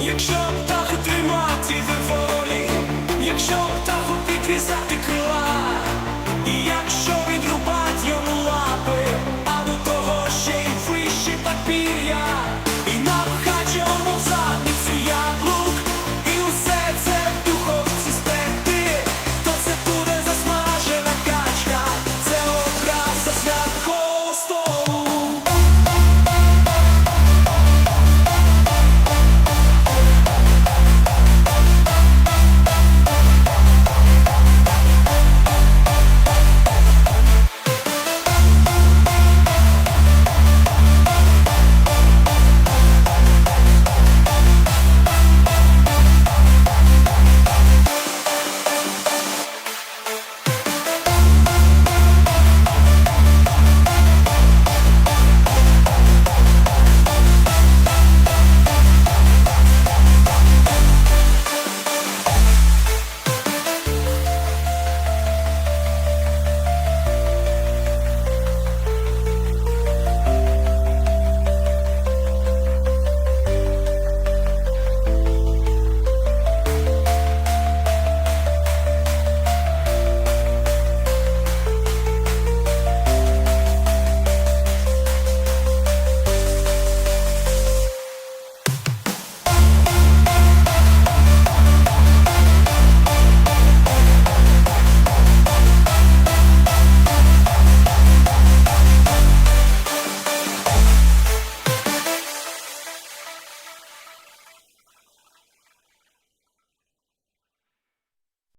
Якщо птаху тримати волі, якщо птаху підрізати крила, і якщо відрубать йому лапи, а до того ще й вище папір'я, і напхать хачому за.